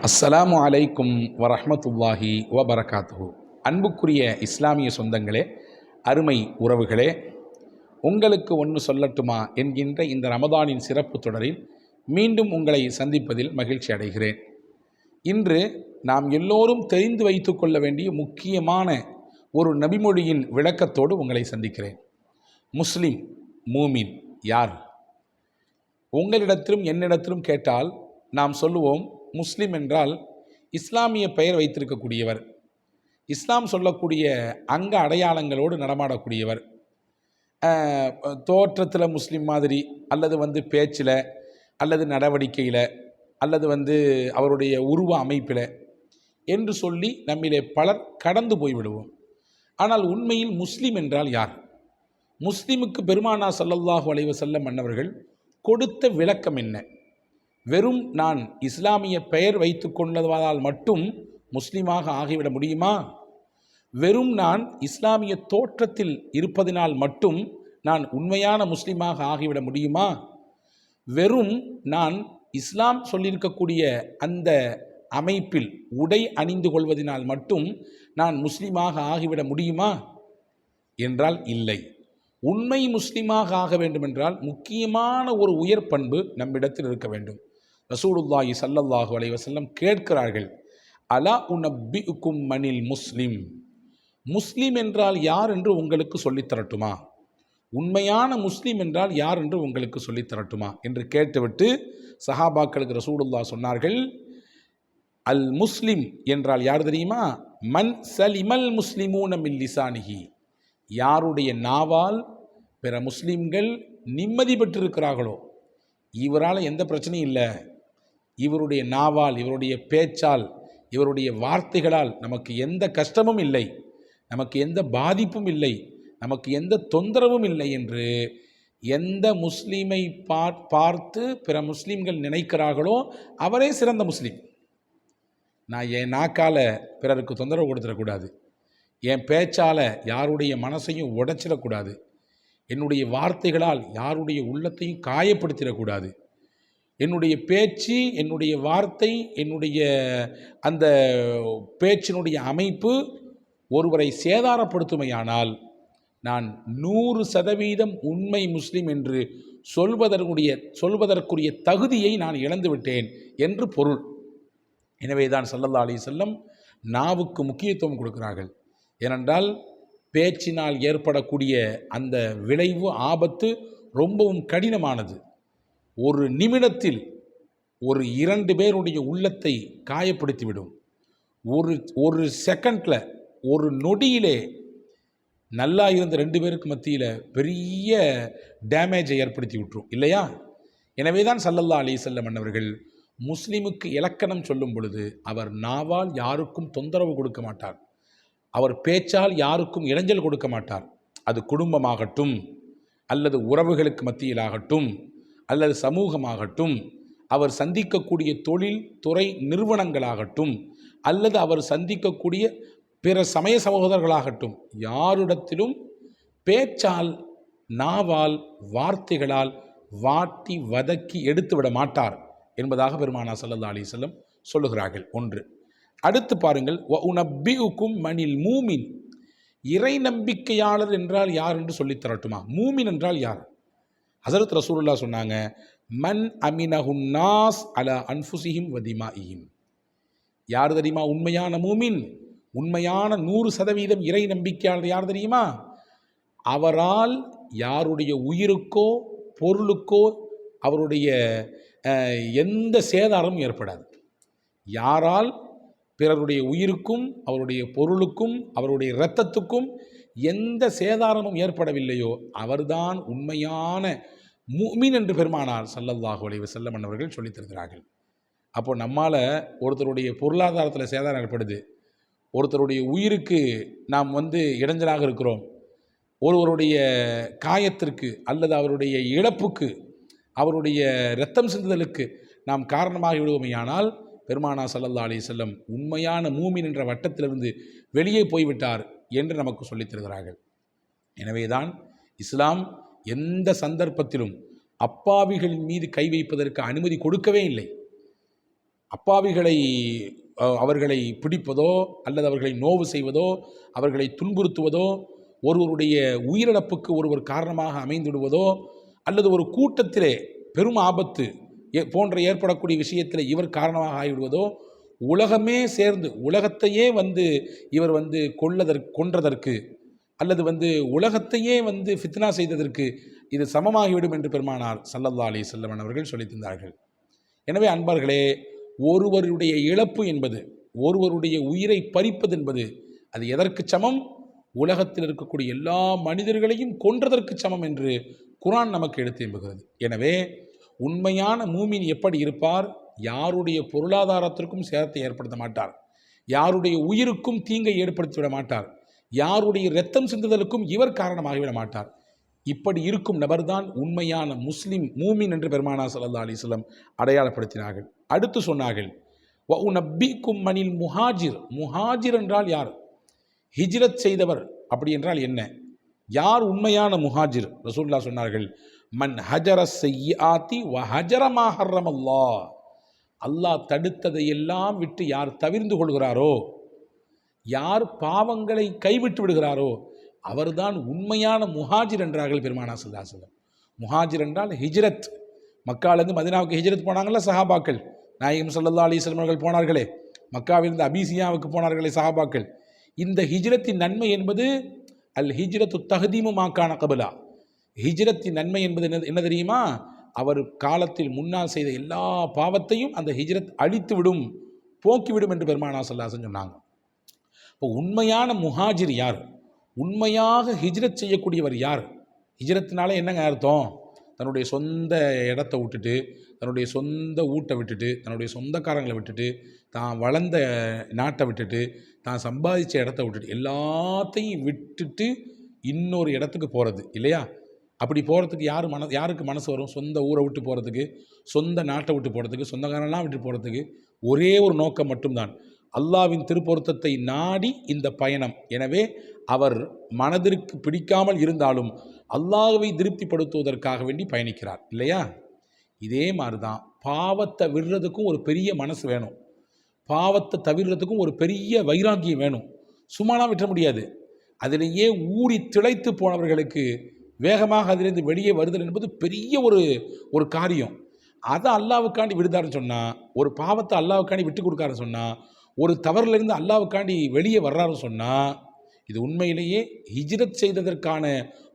அஸ்ஸலாமு அலைக்கும் வரஹ்மத்துல்லாஹி வபரகாத்து அன்புக்குரிய இஸ்லாமிய சொந்தங்களே அருமை உறவுகளே உங்களுக்கு ஒன்று சொல்லட்டுமா என்கின்ற இந்த ரமதானின் சிறப்பு தொடரில் மீண்டும் உங்களை சந்திப்பதில் மகிழ்ச்சி அடைகிறேன். இன்று நாம் எல்லோரும் தெரிந்து வைத்து கொள்ள வேண்டிய முக்கியமான ஒரு நபிமொழியின் விளக்கத்தோடு உங்களை சந்திக்கிறேன். முஸ்லிம் மூமின் யார்? உங்களிடத்திலும் என்னிடத்திலும் கேட்டால் நாம் சொல்லுவோம் முஸ்லீம் என்றால் இஸ்லாமிய பெயர் வைத்திருக்கக்கூடியவர். இஸ்லாம் சொல்லக்கூடிய அங்க அடையாளங்களோடு நடமாடக்கூடியவர். தோற்றத்தில் முஸ்லீம் மாதிரி அல்லது வந்து பேச்சில் அல்லது நடவடிக்கையில் அல்லது வந்து அவருடைய உருவ அமைப்பில் என்று சொல்லி நம்மிலே பலர் கடந்து போய்விடுவோம். ஆனால் உண்மையில் முஸ்லீம் என்றால் யார்? முஸ்லீமுக்கு பெருமானா சல்லல்லாஹு அலைஹி செல்ல மன்னவர்கள் கொடுத்த விளக்கம் என்ன? வெறும் நான் இஸ்லாமிய பெயர் வைத்து கொண்டதால் மட்டும் முஸ்லீமாக ஆகிவிட முடியுமா? வெறும் நான் இஸ்லாமிய தோற்றத்தில் இருப்பதினால் மட்டும் நான் உண்மையான முஸ்லீமாக ஆகிவிட முடியுமா? வெறும் நான் இஸ்லாம் சொல்லியிருக்கக்கூடிய அந்த அமைப்பில் உடை அணிந்து கொள்வதனால் மட்டும் நான் முஸ்லீமாக ஆகிவிட முடியுமா? என்றால் இல்லை. உண்மை முஸ்லீமாக ஆக வேண்டுமென்றால் முக்கியமான ஒரு உயர் பண்பு நம்மிடத்தில் இருக்க வேண்டும். ரசூலுல்லாஹி சல்லல்லாஹு அலைஹி வஸல்லம் கேட்கிறார்கள் அலா உனப்பி உக்கும் மனில் முஸ்லிம்? முஸ்லிம் என்றால் யார் என்று உங்களுக்கு சொல்லித் தரட்டுமா? உண்மையான முஸ்லீம் என்றால் யார் என்று உங்களுக்கு சொல்லித் தரட்டுமா? என்று கேட்டுவிட்டு சஹாபாக்களுக்கு ரசூலுல்லா சொன்னார்கள் அல் முஸ்லிம் என்றால் யார் தெரியுமா? மன் சலிமல் முஸ்லிமூன மில் லிசானிஹி. யாருடைய நாவால் பிற முஸ்லிம்கள் நிம்மதி பெற்றிருக்கிறார்களோ? இவரால் எந்த பிரச்சனையும் இல்லை. இவருடைய நாவால் இவருடைய பேச்சால் இவருடைய வார்த்தைகளால் நமக்கு எந்த கஷ்டமும் இல்லை நமக்கு எந்த பாதிப்பும் இல்லை நமக்கு எந்த தொந்தரவும் இல்லை என்று எந்த முஸ்லீமை பார் பார்த்து பிற முஸ்லீம்கள் நினைக்கிறார்களோ அவரே சிறந்த முஸ்லீம். நான் என் நாக்கால் பிறருக்கு தொந்தரவு கொடுத்துடக்கூடாது. என் பேச்சால் யாருடைய மனசையும் உடைச்சிடக்கூடாது. என்னுடைய வார்த்தைகளால் யாருடைய உள்ளத்தையும் காயப்படுத்திடக்கூடாது. என்னுடைய பேச்சு என்னுடைய வார்த்தை என்னுடைய அந்த பேச்சினுடைய அமைப்பு ஒருவரை சேதாரப்படுத்துமையானால் நான் நூறு சதவீதம் உண்மை முஸ்லீம் என்று சொல்வதற்குரிய சொல்வதற்குரிய தகுதியை நான் இழந்துவிட்டேன் என்று பொருள். எனவே தான் சல்லல்லா அலி செல்லம் நாவுக்கு முக்கியத்துவம் கொடுக்கிறார்கள். ஏனென்றால் பேச்சினால் ஏற்படக்கூடிய அந்த விளைவு ஆபத்து ரொம்பவும் கடினமானது. ஒரு நிமிடத்தில் ஒரு இரண்டு பேருடைய உள்ளத்தை காயப்படுத்திவிடும். ஒரு ஒரு செகண்டில் ஒரு நொடியிலே நல்லா இருந்த ரெண்டு பேருக்கு மத்தியில் பெரிய டேமேஜை ஏற்படுத்தி விட்டுரும். இல்லையா? எனவே தான் சல்லல்லா அலி செல்லம் அவர்கள் முஸ்லீமுக்கு இலக்கணம் சொல்லும் பொழுது அவர் நாவால் யாருக்கும் தொந்தரவு கொடுக்க மாட்டார். அவர் பேச்சால் யாருக்கும் இடைஞ்சல் கொடுக்க மாட்டார். அது குடும்பமாகட்டும் அல்லது உறவுகளுக்கு மத்தியிலாகட்டும் அல்லது சமூகமாகட்டும் அவர் சந்திக்கக்கூடிய தொழில் துறை நிறுவனங்களாகட்டும் அல்லது அவர் சந்திக்கக்கூடிய பிற சமய சகோதரர்களாகட்டும் யாரிடத்திலும் பேச்சால் நாவால் வார்த்தைகளால் வாட்டி வதக்கி எடுத்துவிட மாட்டார் என்பதாக பெருமானா சல்லா அலி செல்லம் சொல்லுகிறார்கள். ஒன்று. அடுத்து பாருங்கள் உனப்பியுக்கும் மணில் மூமின். இறை நம்பிக்கையாளர் என்றால் யார் என்று சொல்லித் தரட்டுமா? மூமின் என்றால் யார்? ஹசரத் ரசூல்லா சொன்னாங்க மன் அமினஹுன் நாஸ் அல அன்ஃபுசிஹிம் வதிமா இஹிம் யார் தெரியுமா? உண்மையான மூமின் உண்மையான நூறு சதவீதம் இறை நம்பிக்கையாளர் யார் தெரியுமா? அவரால் யாருடைய உயிருக்கோ பொருளுக்கோ அவருடைய எந்த சேதாரமும் ஏற்படாது. யாரால் பிறருடைய உயிருக்கும் அவருடைய பொருளுக்கும் அவருடைய இரத்தத்துக்கும் எந்த சேதாரமும் ஏற்படவில்லையோ அவர்தான் உண்மையான மீன் என்று பெருமானார் சல்லல்லாஹு அலைவு செல்லம் அவர்கள் சொல்லித் தருகிறார்கள் அப்போ நம்மால் ஒருத்தருடைய பொருளாதாரத்தில் சேதாரம் ஏற்படுது. ஒருத்தருடைய உயிருக்கு நாம் வந்து இடைஞ்சலாக இருக்கிறோம். ஒருவருடைய காயத்திற்கு அல்லது அவருடைய இழப்புக்கு அவருடைய இரத்தம் சிந்துதலுக்கு நாம் காரணமாகி விடுவோமையானால் பெருமானா சல்லல்லா அலி செல்லம் உண்மையான மூமின் என்ற வட்டத்திலிருந்து வெளியே போய்விட்டார். என்று நமக்கு சொல்லித் தருகிறார்கள். எனவேதான் இஸ்லாம் எந்த சந்தர்ப்பத்திலும் அப்பாவிகளின் மீது கை வைப்பதற்கு அனுமதி கொடுக்கவே இல்லை. அப்பாவிகளை அவர்களை பிடிப்பதோ அல்லது அவர்களை நோவு செய்வதோ அவர்களை துன்புறுத்துவதோ ஒருவருடைய உயிரிழப்புக்கு ஒருவர் காரணமாக அமைந்துவிடுவதோ அல்லது ஒரு கூட்டத்திலே பெரும் ஆபத்து ஏ- போன்ற ஏற்படக்கூடிய விஷயத்தில் இவர் காரணமாக ஆகிவிடுவதோ உலகமே சேர்ந்து உலகத்தையே வந்து இவர் வந்து கொள்ளதற்கு கொன்றதற்கு அல்லது வந்து உலகத்தையே வந்து ஃபித்னா செய்ததற்கு இது சமமாகிவிடும் என்று பெருமானார் சல்லல்லா அலி செல்லமன் அவர்கள் சொல்லித் தந்தார்கள். எனவே அன்பர்களே ஒருவருடைய இழப்பு என்பது ஒருவருடைய உயிரை பறிப்பது என்பது அது எதற்கு சமம்? உலகத்தில் இருக்கக்கூடிய எல்லா மனிதர்களையும் கொன்றதற்கு சமம் என்று குரான் நமக்கு எடுத்து எம்புகிறது. எனவே உண்மையான மூமின் எப்படி இருப்பார்? யாருடைய பொருளாதாரத்திற்கும் சேதத்தை ஏற்படுத்த மாட்டார். யாருடைய உயிருக்கும் தீங்கை ஏற்படுத்திவிட மாட்டார். யாருடைய இரத்தம் சிந்துதலுக்கும் இவர் காரணமாகிவிட மாட்டார். இப்படி இருக்கும் நபர்தான் உண்மையான முஸ்லிம் மூமின் என்று பெருமானா சல்லா அலிஸ்லம் அடையாளப்படுத்தினார்கள். அடுத்து சொன்னார்கள் வ உனப்பிக்கும் மணில் முஹாஜிர். முஹாஜிர் என்றால் யார்? ஹிஜ்ரத் செய்தவர். அப்படி என்றால் என்ன? யார் உண்மையான முஹாஜிர்? ரசூல்லா சொன்னார்கள் மன் ஹஜர செய்யாத்தி வ ஹஜர மாஹர்ரம் அல்லாஹ் தடுத்ததையெல்லாம் தடுத்ததை எல்லாம் விட்டு யார் தவிர்ந்து கொள்கிறாரோ யார் பாவங்களை கைவிட்டு விடுகிறாரோ அவர்தான் உண்மையான முஹாஜிர் என்றார்கள் பெருமானா சல்லாசலம் முஹாஜிர் என்றால் ஹிஜ்ரத். மக்காலேருந்து மதினாவுக்கு ஹிஜ்ரத் போனாங்கல்ல சஹாபாக்கள். நாயகம் சல்லா அலிஸ்லம் அவர்கள் போனார்களே. மக்காவிலிருந்து அபிசியாவுக்கு போனார்களே சஹாபாக்கள். இந்த ஹிஜ்ரத்தின் நன்மை என்பது அல் ஹிஜ்ரத்து தகதீமுமாக்கான கபலா. ஹிஜ்ரத்தின் நன்மை என்பது என்ன என்ன தெரியுமா? அவர் காலத்தில் முன்னால் செய்த எல்லா பாவத்தையும் அந்த ஹிஜ்ரத் அழித்து விடும் போக்கிவிடும் என்று பெருமானா சல்லாசன் சொன்னாங்க. இப்போ உண்மையான முஹாஜிர் யார்? உண்மையாக ஹிஜ்ரத் செய்யக்கூடியவர் யார்? ஹிஜ்ரத்தினால என்னங்க அர்த்தம்? தன்னுடைய சொந்த இடத்த விட்டுட்டு தன்னுடைய சொந்த வீட்டை விட்டுட்டு தன்னுடைய சொந்தக்காரங்களை விட்டுட்டு தான் வளர்ந்த நாட்டை விட்டுட்டு தான் சம்பாதிச்ச இடத்த விட்டுட்டு எல்லாத்தையும் விட்டுட்டு இன்னொரு இடத்துக்கு போகிறது இல்லையா? அப்படி போகிறதுக்கு யார் மன யாருக்கு மனசு வரும்? சொந்த ஊரை விட்டு போகிறதுக்கு சொந்த நாட்டை விட்டு போகிறதுக்கு சொந்தக்காரெல்லாம் விட்டு போகிறதுக்கு ஒரே ஒரு நோக்கம் மட்டும்தான். அல்லாவின் திருப்பொருத்தத்தை நாடி இந்த பயணம். எனவே அவர் மனதிற்கு பிடிக்காமல் இருந்தாலும் அல்லாஹுவை திருப்திப்படுத்துவதற்காக வேண்டி பயணிக்கிறார். இல்லையா? இதே மாதிரி தான் பாவத்தை விடுறதுக்கும் ஒரு பெரிய மனசு வேணும். பாவத்தை தவிர்றதுக்கும் ஒரு பெரிய வைராக்கியம் வேணும். சும்மாலாம் விட்டுற முடியாது. அதிலேயே ஊறி திளைத்து போனவர்களுக்கு வேகமாக அதிலிருந்து வெளியே வருதல் என்பது பெரிய ஒரு ஒரு காரியம். அதை அல்லாவுக்காண்டி விடுதாருன்னு சொன்னால் ஒரு பாவத்தை அல்லாவுக்காண்டி விட்டு கொடுக்காருன்னு சொன்னால் ஒரு தவறிலிருந்து அல்லாவுக்காண்டி வெளியே வர்றாருன்னு சொன்னால் இது உண்மையிலேயே ஹிஜ்ரத் செய்ததற்கான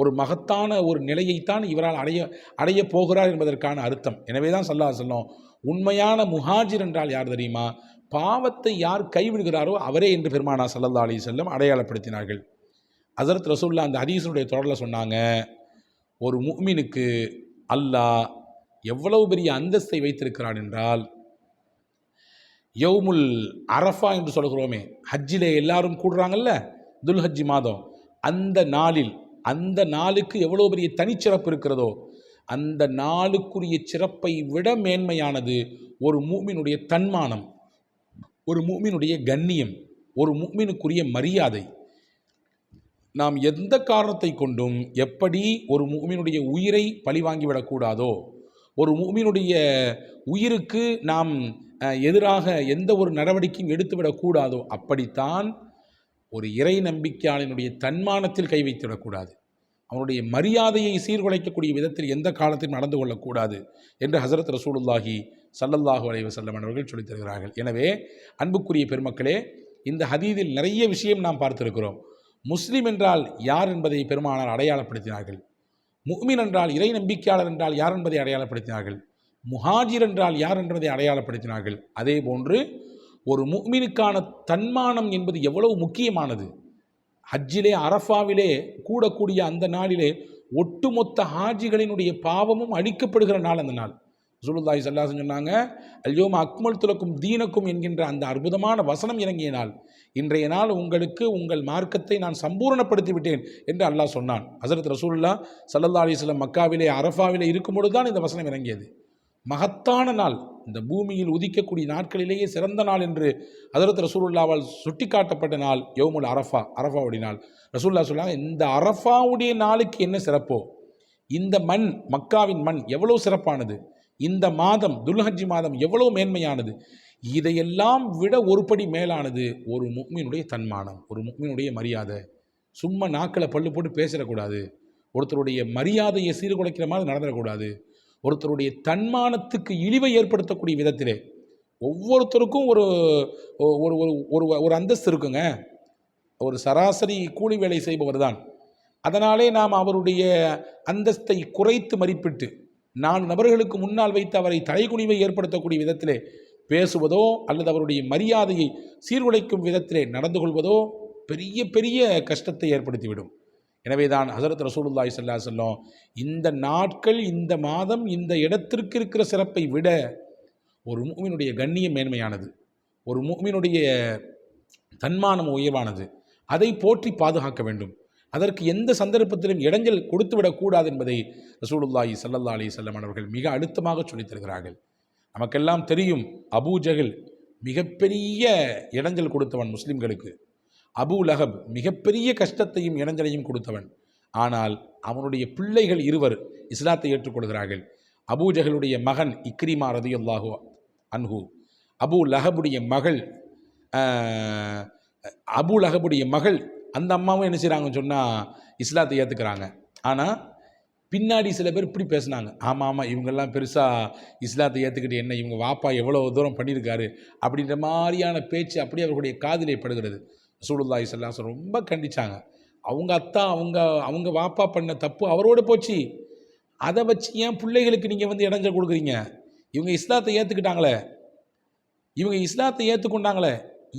ஒரு மகத்தான ஒரு நிலையைத்தான் இவரால் அடைய அடைய போகிறார் என்பதற்கான அர்த்தம். எனவே தான் சல்லா சொல்லும் உண்மையான முஹாஜிர் என்றால் யார் தெரியுமா? பாவத்தை யார் கைவிடுகிறாரோ அவரே என்று பெருமானா சல்லல்லா அலி செல்லம் அடையாளப்படுத்தினார்கள். ஹசரத் ரசூல்லா அந்த ஹதீஸனுடைய தொடரில் சொன்னாங்க ஒரு முக்மினுக்கு அல்லாஹ் எவ்வளவு பெரிய அந்தஸ்தை வைத்திருக்கிறான் என்றால் யவுமுல் அரஃபா என்று சொல்கிறோமே ஹஜ்ஜிலே எல்லாரும் கூடுறாங்கல்ல துல்ஹஜ்ஜி மாதம் அந்த நாளில் அந்த நாளுக்கு எவ்வளோ பெரிய தனிச்சிறப்பு இருக்கிறதோ அந்த நாளுக்குரிய சிறப்பை விட மேன்மையானது ஒரு மூமினுடைய தன்மானம் ஒரு மூமினுடைய கண்ணியம் ஒரு மூமினுக்குரிய மரியாதை. நாம் எந்த காரணத்தை கொண்டும் எப்படி ஒரு மூமினுடைய உயிரை பழிவாங்கிவிடக்கூடாதோ ஒரு மூமினுடைய உயிருக்கு நாம் எதிராக எந்த ஒரு நடவடிக்கையும் எடுத்துவிடக்கூடாதோ அப்படித்தான் ஒரு இறை நம்பிக்கையாளனுடைய தன்மானத்தில் கை வைத்துவிடக்கூடாது அவனுடைய மரியாதையை சீர்குலைக்கக்கூடிய விதத்தில் எந்த காலத்திலும் நடந்து கொள்ளக்கூடாது என்று ஹசரத் ரசூலுல்லாஹி சல்லல்லாஹு அலைவ செல்லம் அவர்கள் சொல்லித் தருகிறார்கள். எனவே அன்புக்குரிய பெருமக்களே இந்த ஹதீதில் நிறைய விஷயம் நாம் பார்த்திருக்கிறோம். முஸ்லீம் என்றால் யார் என்பதை பெருமானார் அடையாளப்படுத்தினார்கள். முக்மின் என்றால் இறை நம்பிக்கையாளர் என்றால் யார் என்பதை அடையாளப்படுத்தினார்கள். முஹாஜிர் என்றால் யார் என்பதை அடையாளப்படுத்தினார்கள். அதே போன்று ஒரு முக்மினுக்கான தன்மானம் என்பது எவ்வளவு முக்கியமானது. ஹஜ்ஜிலே அரஃபாவிலே கூடக்கூடிய அந்த நாளிலே ஒட்டுமொத்த ஹாஜிகளினுடைய பாவமும் அழிக்கப்படுகிற நாள் அந்த நாள். சுலுல்லாஹி சல்லாசன் சொன்னாங்க அல்யோம் அக்மல் துலக்கும் தீனக்கும் என்கின்ற அந்த அற்புதமான வசனம் இறங்கிய நாள். இன்றைய நாள் உங்களுக்கு உங்கள் மார்க்கத்தை நான் சம்பூரணப்படுத்தி விட்டேன் என்று அல்லாஹ் சொன்னான். ஹசரத் ரசூல்லா சல்லல்லா அலிஸ்லாம் மக்காவிலே அரஃபாவிலே இருக்கும்பொழுது தான் இந்த வசனம் இறங்கியது. மகத்தான நாள். இந்த பூமியில் உதிக்கக்கூடிய நாட்களிலேயே சிறந்த நாள் என்று ஹசரத் ரசூலுல்லாவால் சுட்டிக்காட்டப்பட்ட நாள் யோமுல் அரஃபா அரஃபாவுடைய நாள். ரசூல்லா சொன்னாங்க இந்த அரஃபாவுடைய நாளுக்கு என்ன சிறப்போ? இந்த மண் மக்காவின் மண் எவ்வளோ சிறப்பானது? இந்த மாதம் துல்ஹஜி மாதம் எவ்வளோ மேன்மையானது? இதையெல்லாம் விட ஒருபடி மேலானது ஒரு முக்மீனுடைய தன்மானம் ஒரு முக்மீனுடைய மரியாதை. சும்மா நாக்களை பல்லு போட்டு பேசிடக்கூடாது. ஒருத்தருடைய மரியாதையை சீர்குலைக்கிற மாதிரி நடந்துடக்கூடாது. ஒருத்தருடைய தன்மானத்துக்கு இழிவை ஏற்படுத்தக்கூடிய விதத்திலே ஒவ்வொருத்தருக்கும் ஒரு ஒரு ஒரு ஒரு ஒரு அந்தஸ்து இருக்குங்க. ஒரு சராசரி கூலி வேலை செய்பவர் தான் அதனாலே நாம் அவருடைய அந்தஸ்தை குறைத்து மதிப்பிட்டு நாலு நபர்களுக்கு முன்னால் வைத்து அவரை தலைகுனிவை ஏற்படுத்தக்கூடிய விதத்திலே பேசுவதோ அல்லது அவருடைய மரியாதையை சீர்குலைக்கும் விதத்திலே நடந்து கொள்வதோ பெரிய பெரிய கஷ்டத்தை ஏற்படுத்திவிடும். எனவே தான் ஹசரத் ரசூலுல்லாய் சல்லா அலைஹி இந்த நாட்கள் இந்த மாதம் இந்த இடத்திற்கு இருக்கிற சிறப்பை விட ஒரு மூமினுடைய கண்ணியம் மேன்மையானது. ஒரு மூமினுடைய தன்மானம் உயர்வானது. அதை போற்றி பாதுகாக்க வேண்டும். அதற்கு எந்த சந்தர்ப்பத்திலும் இடைஞ்சல் கொடுத்துவிடக்கூடாது என்பதை ரசூலுல்லாஹி சல்லா அலி சொல்லம் அவர்கள் மிக அழுத்தமாக சொல்லித் தருகிறார்கள். நமக்கெல்லாம் தெரியும் அபூ மிகப்பெரிய இடைஞ்சல் கொடுத்தவன் முஸ்லிம்களுக்கு. அபு லஹப் மிகப்பெரிய கஷ்டத்தையும் இடைஞ்சலையும் கொடுத்தவன். ஆனால் அவனுடைய பிள்ளைகள் இருவர் இஸ்லாத்தை ஏற்றுக்கொள்கிறார்கள். அபூஜகளுடைய மகன் இக்ரிமா ரதியுல்லாஹு அன்ஹு அபூ லஹபுடைய மகள் அபு லஹபுடைய மகள் அந்த அம்மாவும் என்ன செய்கிறாங்கன்னு சொன்னால் இஸ்லாத்தை ஏற்றுக்கிறாங்க ஆனால் பின்னாடி சில பேர் இப்படி பேசுனாங்க. ஆமாம் ஆமாம் இவங்கெல்லாம் பெருசாக இஸ்லாத்தை ஏற்றுக்கிட்டு என்ன இவங்க வாப்பா எவ்வளோ தூரம் பண்ணியிருக்காரு அப்படின்ற மாதிரியான பேச்சு அப்படியே அவர்களுடைய காதிலே படுகிறது. சூடுல்லா ஸல்லல்லாஹு ரொம்ப கண்டிச்சாங்க. அவங்க அத்தா அவங்க அவங்க வாப்பா பண்ண தப்பு அவரோட போச்சு. அதை வச்சு ஏன் பிள்ளைகளுக்கு நீங்கள் வந்து இடைஞ்சல் கொடுக்குறீங்க? இவங்க இஸ்லாத்தை ஏற்றுக்கிட்டாங்களே இவங்க இஸ்லாத்தை ஏற்றுக்கொண்டாங்களே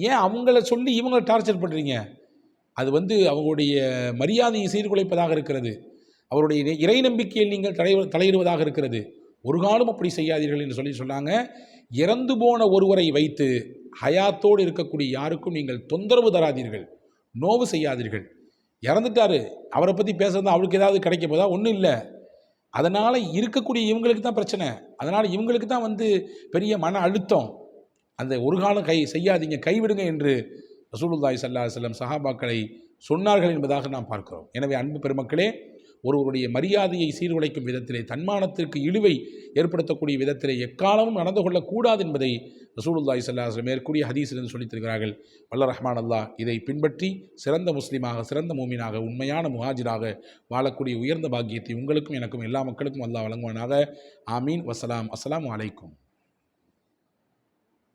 ஏன் அவங்கள சொல்லி இவங்களை டார்ச்சர் பண்ணுறீங்க அது வந்து அவங்களுடைய மரியாதையை சீர்குலைப்பதாக இருக்கிறது. அவருடைய இறை- நம்பிக்கையில் நீங்கள் தலை தலையிடுவதாக இருக்கிறது. ஒரு காலம் அப்படி செய்யாதீர்கள் என்று சொல்லி சொன்னாங்க. இறந்து போன ஒருவரை வைத்து ஹயாத்தோடு இருக்கக்கூடிய யாருக்கும் நீங்கள் தொந்தரவு தராதீர்கள். நோவு செய்யாதீர்கள். இறந்துட்டாரு. அவரை பற்றி பேசுறது அவருக்கு ஏதாவது கிடைக்க போதா? ஒன்றும் இல்லை. அதனால் இருக்கக்கூடிய இவங்களுக்கு தான் பிரச்சனை. அதனால் இவங்களுக்கு தான் வந்து பெரிய மன அழுத்தம். அந்த ஒரு காலம் கை செய்யாதீங்க கைவிடுங்க என்று ரசூலுல்லாய் சல்லா செல்லம் சஹாபாக்களை சொன்னார்கள் என்பதாக நாம் பார்க்கிறோம். எனவே அன்பு பெருமக்களே ஒருவருடைய மரியாதையை சீர்குலைக்கும் விதத்திலே தன்மானத்திற்கு இழிவை ஏற்படுத்தக்கூடிய விதத்திலே எக்காலமும் நடந்து கொள்ளக்கூடாது என்பதை ரசூலுல்லாய் ஸல்லல்லாஹு அலைஹி மேற்கூடிய ஹதீஸிலிருந்து சொல்லித்திருக்கிறார்கள் வல்ல ரஹ்மான் அல்லாஹ் இதை பின்பற்றி சிறந்த முஸ்லீமாக சிறந்த மூமினாக உண்மையான முஹாஜிராக வாழக்கூடிய உயர்ந்த பாக்கியத்தை உங்களுக்கும் எனக்கும் எல்லா மக்களுக்கும் அல்லாஹ் வழங்குவானாக. ஆமீன். வசலாம் அஸ்லாம் அலைக்கும்.